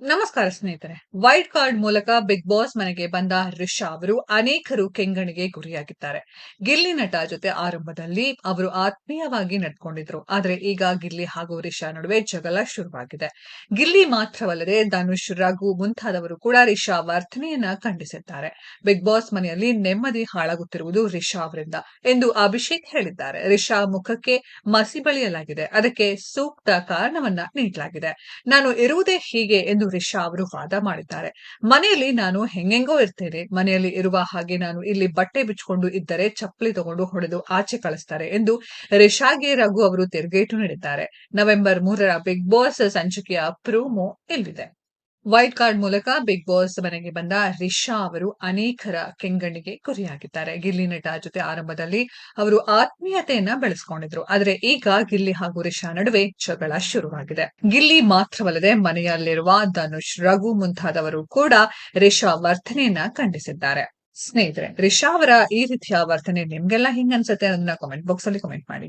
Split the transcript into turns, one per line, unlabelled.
ನಮಸ್ಕಾರ ಸ್ನೇಹಿತರೆ white card ಮೂಲಕ ಬಿಗ್ ಬಾಸ್ ಮನೆಗೆ ಬಂದ ರಿಷಾ ಅವರು ಅನೇಕರು ಕೆಂಗಣಿಗೆ ಗುರಿಯಾಗಿದ್ದಾರೆ. ಗಿಲ್ಲಿ ನಟ ಜೊತೆ ಆರಂಭದಲ್ಲಿ ಅವರು ಆತ್ಮೀಯವಾಗಿ ನಡ್ಕೊಂಡಿದ್ರು. ಆದ್ರೆ ಈಗ ಗಿಲ್ಲಿ ಹಾಗೂ ರಿಷಾ ನಡುವೆ ಜಗಳ ಶುರುವಾಗಿದೆ. ಗಿಲ್ಲಿ ಮಾತ್ರವಲ್ಲದೆ ಧನುಷ್, ರಘು ಮುಂತಾದವರು ಕೂಡ ರಿಷಾ ವರ್ತನೆಯನ್ನ ಖಂಡಿಸಿದ್ದಾರೆ. ಬಿಗ್ ಬಾಸ್ ಮನೆಯಲ್ಲಿ ನೆಮ್ಮದಿ ಹಾಳಾಗುತ್ತಿರುವುದು ರಿಷಾ ಅವರಿಂದ ಎಂದು ಅಭಿಷೇಕ್ ಹೇಳಿದ್ದಾರೆ. ರಿಷಾ ಮುಖಕ್ಕೆ ಮಸಿ ಬಳಿಯಲಾಗಿದೆ. ಅದಕ್ಕೆ ಸೂಕ್ತ ಕಾರಣವನ್ನ ನೀಡಲಾಗಿದೆ. ನಾನು ಇರುವುದೇ ಹೀಗೆ ಎಂದು ರಿಷಾ ಅವರು ವಾದ ಮಾಡಿದ್ದಾರೆ. ಮನೆಯಲ್ಲಿ ನಾನು ಹೆಂಗೆಂಗೋ ಇರ್ತೇನೆ. ಮನೆಯಲ್ಲಿ ಇರುವ ಹಾಗೆ ನಾನು ಇಲ್ಲಿ ಬಟ್ಟೆ ಬಿಚ್ಚಿಕೊಂಡು ಇದ್ದರೆ ಚಪ್ಪಲಿ ತಗೊಂಡು ಹೊಡೆದು ಆಚೆ ಕಳಿಸ್ತಾರೆ ಎಂದು ರಿಷಾಗೆ ರಘು ಅವರು ತಿರುಗೇಟು ನೀಡಿದ್ದಾರೆ. ನವೆಂಬರ್ ಮೂರರ ಬಿಗ್ ಬಾಸ್ ಸಂಚಿಕೆಯ ಪ್ರೋಮೋ ಇಲ್ಲಿದೆ. ವೈಲ್ಡ್ ಕಾರ್ಡ್ ಮೂಲಕ ಬಿಗ್ ಬಾಸ್ ಮನೆಗೆ ಬಂದ ರಿಷಾ ಅವರು ಅನೇಕರ ಕೆಂಗಣ್ಣಿಗೆ ಗುರಿಯಾಗಿದ್ದಾರೆ ಗಿಲ್ಲಿ ನಟ ಜೊತೆ ಆರಂಭದಲ್ಲಿ ಅವರು ಆತ್ಮೀಯತೆಯನ್ನ ಬೆಳೆಸ್ಕೊಂಡಿದ್ರು. ಆದರೆ ಈಗ ಗಿಲ್ಲಿ ಹಾಗೂ ರಿಷಾ ನಡುವೆ ಜಗಳ ಶುರುವಾಗಿದೆ. ಗಿಲ್ಲಿ ಮಾತ್ರವಲ್ಲದೆ ಮನೆಯಲ್ಲಿರುವ ಧನುಷ್, ರಘು ಮುಂತಾದವರು ಕೂಡ ರಿಷಾ ವರ್ತನೆಯನ್ನ ಖಂಡಿಸಿದ್ದಾರೆ. ಸ್ನೇಹಿತರೆ, ರಿಷಾ ಅವರ ಈ ರೀತಿಯ ವರ್ತನೆ ನಿಮ್ಗೆಲ್ಲ ಹಿಂಗನ್ಸುತ್ತೆ ಅನ್ನೋದನ್ನ ಕಾಮೆಂಟ್ ಬಾಕ್ಸ್ ಅಲ್ಲಿ ಕಾಮೆಂಟ್ ಮಾಡಿ.